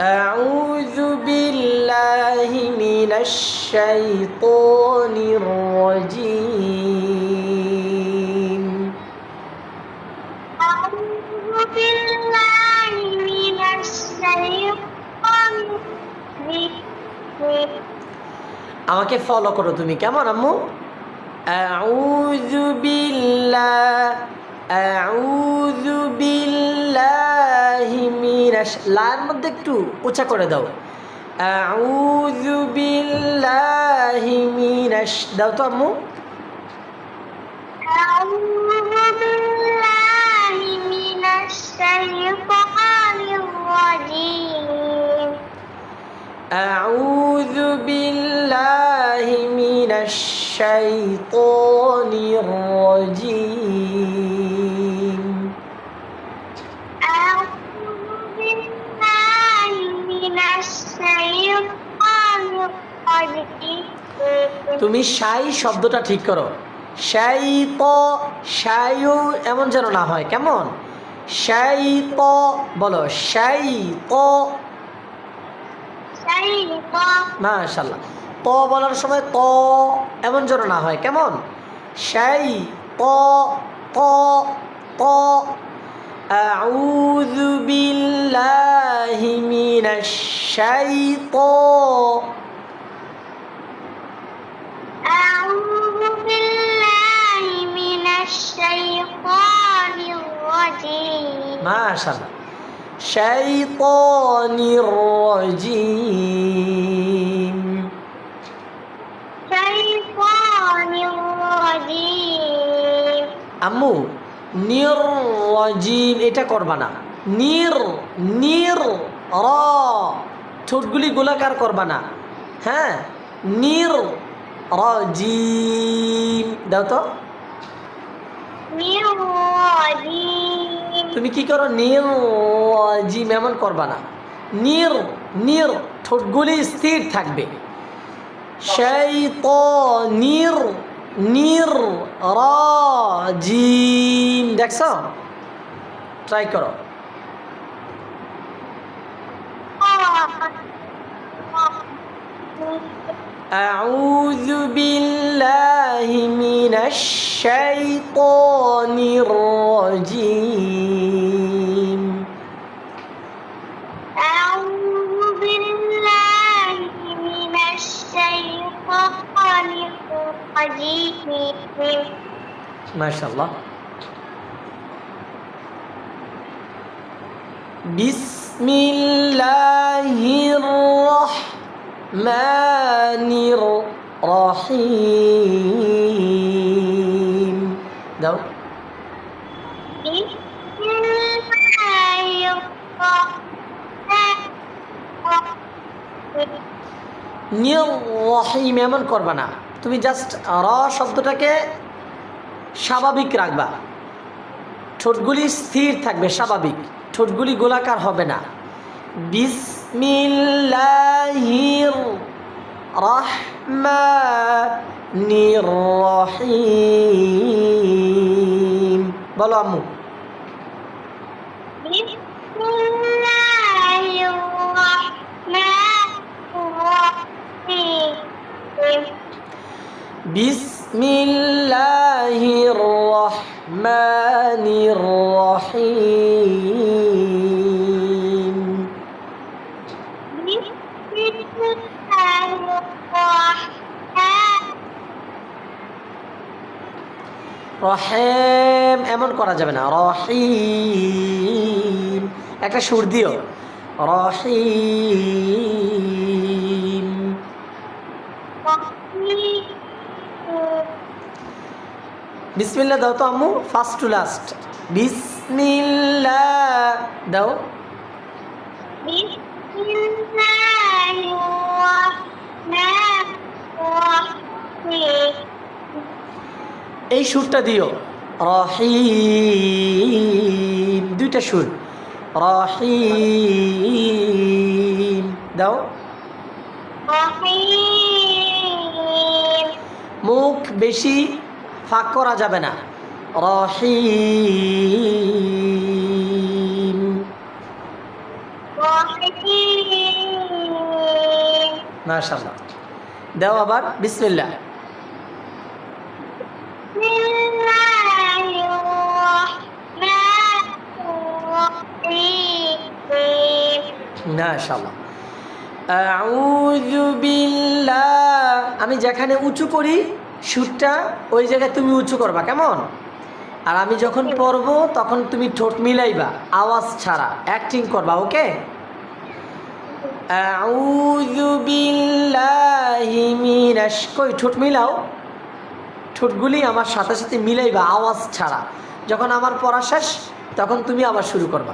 أعوذ بالله من الشيطان الرجيم أعوذ بالله من الشيطان الرجيم আমাকে ফলো করো তুমি কেমন আম্মু আউযু বিল্লাহ আউযু বিল্লাহি মিনাশ লার মধ্যে একটু উঁচা করে দাও আউযু বিল্লাহি মিনাশ দাও তো আম্মু أعوذ بالله من الشيطان الرجيم أعوذ بالله من الشيطان الرجيم তুমি সাই শব্দটা ঠিক করো। সাই ত সায়ু এমন যেন না হয়, কেমন? সাই প বলো, সাই ত। মাশাল্লাহ ত বলার সময় ক এমন যেন না হয়, কেমন? সাই প أعوذ بالله من الشيطان أعوذ بالله من الشيطان الرجيم মাশাল্লাহ الشيطان الرجيم شيطان الرجيم আম্মু নির রজিম এটা করবা না। নির নির র ঠোঁটগুলি গোলাকার করবা না। হ্যাঁ? নির রজিম দাও তো। তুমি কি করো? নির রজিম এমন করবা না। নির নির ঠোঁটগুলি স্থির থাকবে। সেই নির নির রাজিম দেখছ ট্রাই করো أعوذ بالله من الشيطان الرجيم أعوذ بالله من الشيطان ما شاء الله بسم الله الرحمن الرحيم. دو بسم الله الرحمن الرحيم. নির রহিম এমন করবা না। তুমি জাস্ট র শব্দটাকে স্বাভাবিক রাখবা। ঠোঁটগুলি স্থির থাকবে, স্বাভাবিক। ঠোঁটগুলি গোলাকার হবে না। বিসমিল্লাহির রহমানির রহিম। বলো আম্মু। الرحيم বিসমিল্লাহির রহমানির রহিম بسم الله الرحمن রহেম এমন করা যাবে না রহিম একটা সুর দিও রহিম বিসমিল্লা দাও তো আম্মু ফার্স্ট টু লাস্ট বিসমিল্লা, দাও। এই সুরটা দিও। রহি দুইটা সুর। রহি দাও। মুখ বেশি ফাঁক করা যাবে না। রহিম। দেও আবার বিসমিল্লা আমি যেখানে উঁচু করি সুরটা ওই জায়গায় তুমি উঁচু করবা, কেমন? আর আমি যখন পড়ব তখন তুমি ঠোঁট মিলাইবা, আওয়াজ ছাড়া অ্যাক্টিং করবা, ওকে? কই, ঠোঁট মিলাও। ঠোঁটগুলি আমার সাথে সাথে মিলাইবা, আওয়াজ ছাড়া। যখন আমার পড়া শেষ, তখন তুমি আবার শুরু করবা।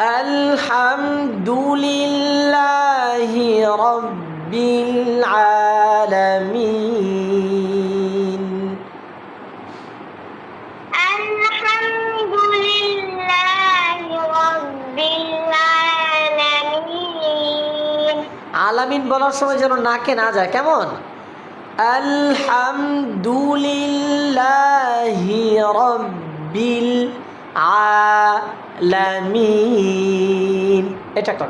الحمد لله رب العالمين الحمد لله رب العالمين আলামিন বলার সময় যেন নাকে না যায় কেমন আলহামদুলিল্লাহি রব্বিল العالمين. إيه تكتب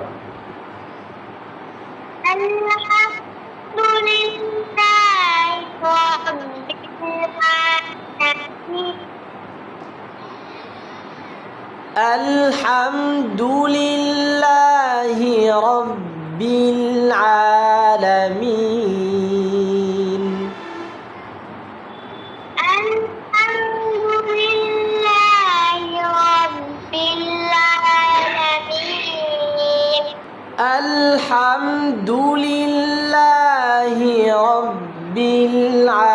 الحمد لله الحمد لله رب العالمين. আলহামদুলিল্লাহি রব্বিল আলামিন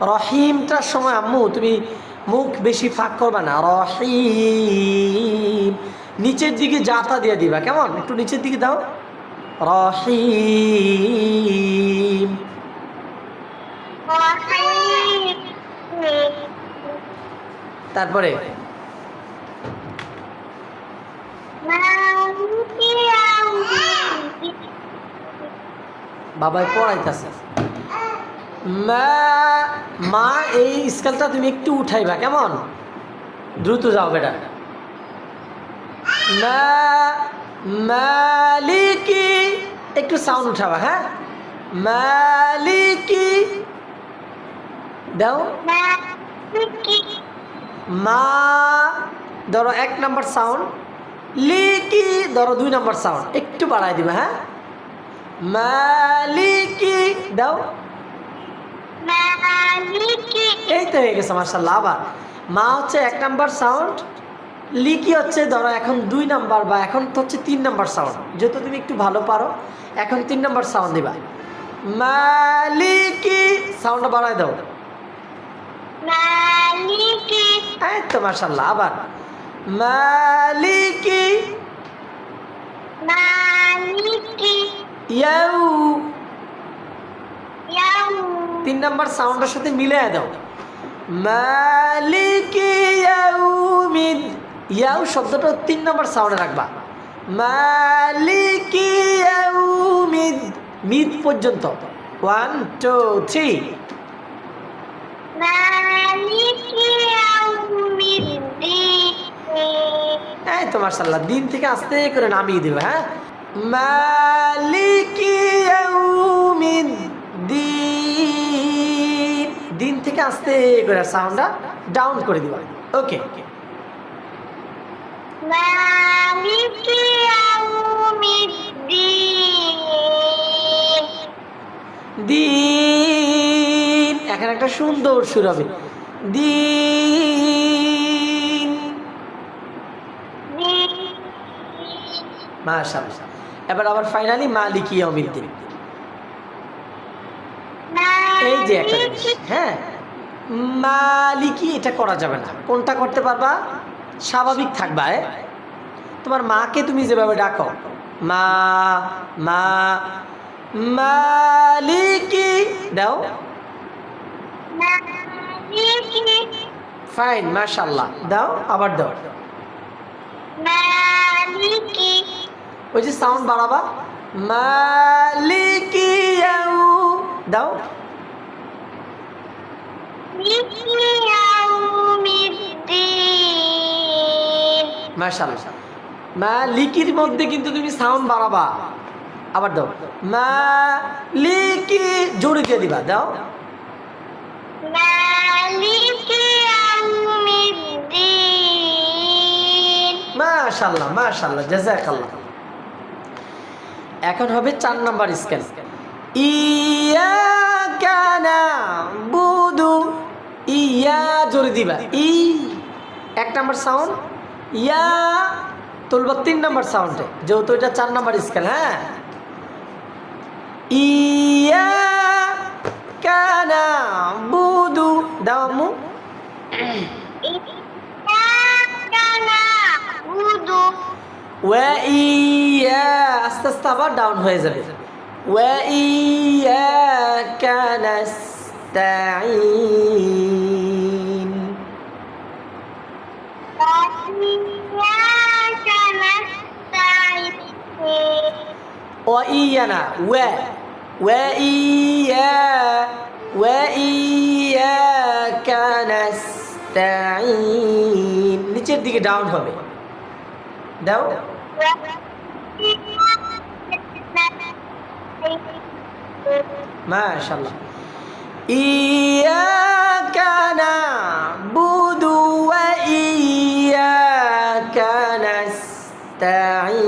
রহিমটার সময়, আম্মু, তুমি মুখ বেশি ফাঁক করবা না। রহিম। নিচের দিকে যাতা দিয়ে দিবা, কেমন? একটু নিচের দিকে দাও। রহিম। তারপরে? বাবাই পড়াইতেছে। মা মা এই স্কেলটা তুমি একটু উঠাইবা কেমন? দ্রুত যাও বেটা। মা মালিকি একটু সাউন্ড উঠাবা হ্যাঁ? মালিকি দাও। মা ধরো এক নাম্বার সাউন্ড লিকি ধরো দুই নাম্বার সাউন্ড একটু বাড়াই দিবা হ্যাঁ? মালিকি দাও। এই হয়ে গেছে মার্শাল্লাহ আবার। মা হচ্ছে এক নাম্বার সাউন্ড লিকি হচ্ছে ধরো এখন দুই নাম্বার বা এখন তো হচ্ছে তিন নাম্বার সাউন্ড যেহেতু তুমি একটু ভালো পারো এখন তিন নাম্বার সাউন্ড দিবা। মালিকি সাউন্ড বাড়াই দাও। এই তো মার্শাল্লাহ আবার। মালিকি। মালিকি। ইয়াউ। ইয়াউ। তিন নম্বর সাউন্ডের সাথে মিলিয়ে দাও। মালিকিয়াউমিদ ইয়াউ শব্দটা তিন নম্বর সাউন্ডে রাখবা। মিদ পর্যন্ত। One two three. এই তো মার্শাল্লাহ দিন থেকে আস্তে করে নামিয়ে দেবে হ্যাঁ? মালিকিয়াউমিদ দিন। দিন থেকে আস্তে করে সাউন্ডটা ডাউন করে দিবা। ওকে। ওকে দিন। এখন একটা সুন্দর সুর হবে। দিন। মাশাল এবার আবার ফাইনালি মালিকি অমিত দিন এই যে একটা জিনিস হ্যাঁ? মালিকি এটা করা যাবে না। কোনটা করতে পারবা? স্বাভাবিক থাকবা তোমার মাকে তুমি যেভাবে ডাকো মা মা মালিকি দাও। ফাইন মাশাল্লাহ দাও আবার দাও। ওই যে সাউন্ড বাড়াবা। মালিকি দাও। মালিকির মধ্যে কিন্তু তুমি সাউন্ড বাড়াবা। আবার দাও। মালিকি জোরে দিয়ে দিবা দাও। মাশাল্লাহ মাশাল্লাহ এখন হবে চার নাম্বার স্ক্যান ইয়া কানা বু ইয়া জোরে দিবা। ই, এক নাম্বার সাউন্ড ইয়া, তুলবা তিন নাম্বার সাউন্ডে যেহেতু এটা চার নাম্বার স্কেল হ্যাঁ? ইয়া কানা বুদু। দামু আম্মু। ইয়া, আস্তে আস্তে আবার ডাউন হয়ে যাবে। ওয়া ইয়া কানাস্তাইন ওয়া ইয়ানা ওয়া ওয়া ইয়া ওয়া ইয়াকা নাস্তাঈন নিচের দিকে ডাউন হবে। দাও। মাশাআল্লাহ। ইয়াকা নাবুদু ওয়া ইয়াকা নাস্তাঈন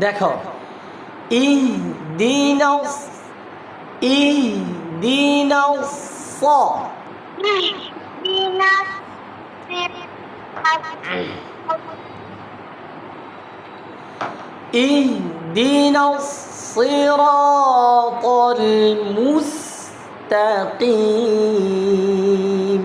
দেখো ইহদিনা ইহদিনা স اهدنا الصراط المستقيم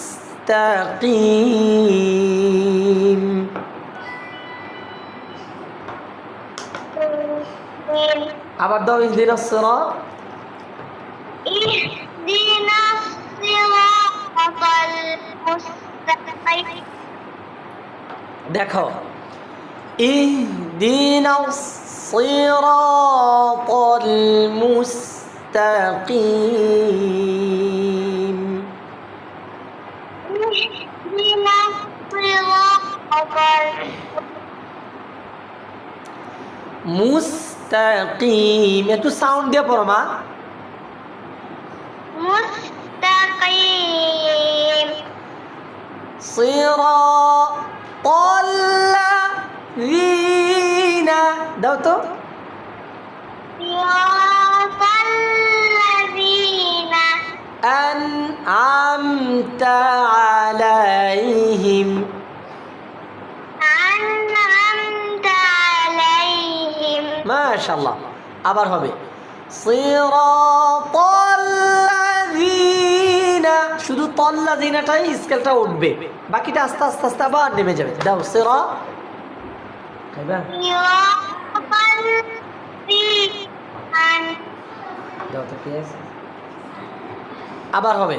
মুস্তাকিম আবার দাও ইহদিনা সিরাত اهدنا الصراط المستقيم দেখো اهدنا الصراط المستقيم Mustaqim itu sound dia apa Roma? Mustaqim. Siratul Ladina. Dah tu? Siratul Ladina. An amta alaihim. ইনশাল্লাহ আবার হবে শুধু তল্লাজিনাটাই স্কেলটা উঠবে বাকিটা আস্তে আস্তে আস্তে আবার নেমে যাবে। দাও সের আবার হবে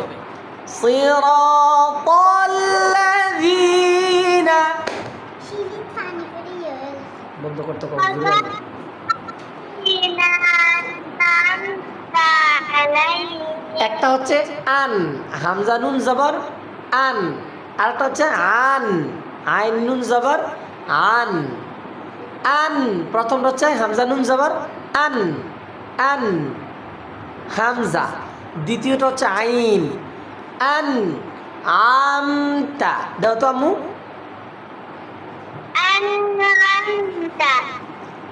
বন্ধ করতে একটা হচ্ছে আন হামজা নুন জবর আন। আরেকটা হচ্ছে আন আইন নুন জবর আন। আন প্রথমটা হচ্ছে হামজা নুন জবর আন আন। হামজা। দ্বিতীয়টা হচ্ছে আইন আন আমটা দাও তো আম্মু।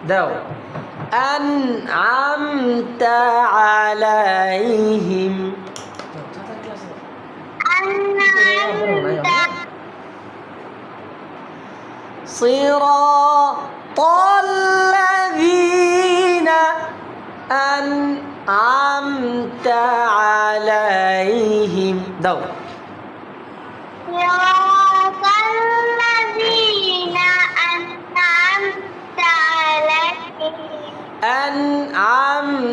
দাও। أنعمت عليهم. صراط الذين أنعمت عليهم. دور.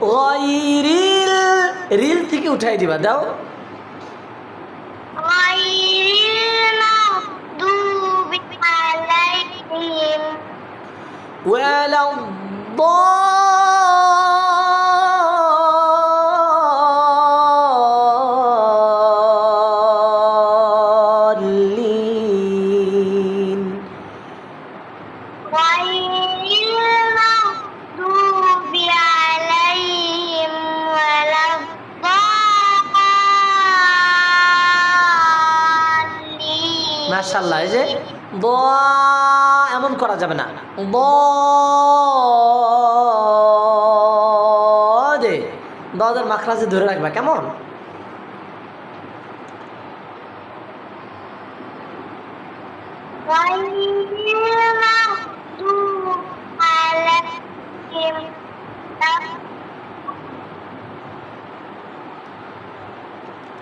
গয়রিল রিল থেকে উঠাই দিবা দাও। ওয়ালা মাশাল্লাহ এই যে দ এমন করা যাবে না দ দে দদের মাখরাজে ধরে রাখবা কেমন غير المغضوب عليهم